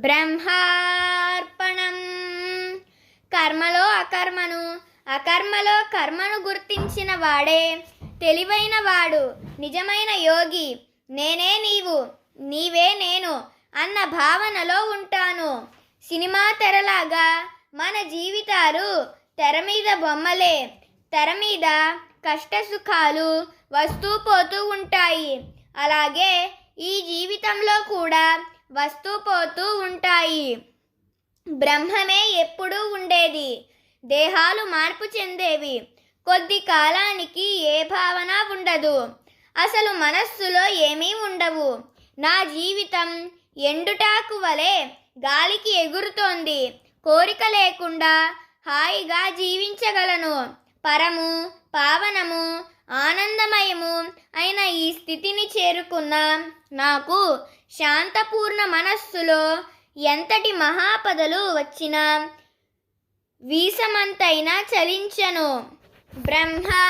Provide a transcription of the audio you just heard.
బ్రహ్మార్పణం. కర్మలో అకర్మను అకర్మలో కర్మను గుర్తించిన వాడే తెలివైన వాడు నిజమైన యోగి. నేనే నీవు నీవే నేను అన్న భావనలో ఉంటాను. సినిమా తెరలాగా మన జీవితాలు తెర మీద బొమ్మలే. తెర మీద కష్ట సుఖాలు వస్తూ పోతూ ఉంటాయి. అలాగే ఈ జీవితంలో కూడా వస్తూ పోతూ ఉంటాయి. బ్రహ్మమే ఎప్పుడూ ఉండేది. దేహాలు మార్పు చెందేవి. కొద్ది కాలానికి ఏ భావన ఉండదు. అసలు మనస్సులో ఏమీ ఉండవు. నా జీవితం ఎండుటాకు వలె గాలికి ఎగురుతోంది. కోరిక లేకుండా హాయిగా జీవించగలను. పరము పావనము ఆనందమయము అయిన ఈ స్థితిని చేరుకున్న. నాకు శాంతపూర్ణ మనస్సులో ఎంతటి మహాపదలు వచ్చినా వీసమంతైనా చలించను. బ్రహ్మా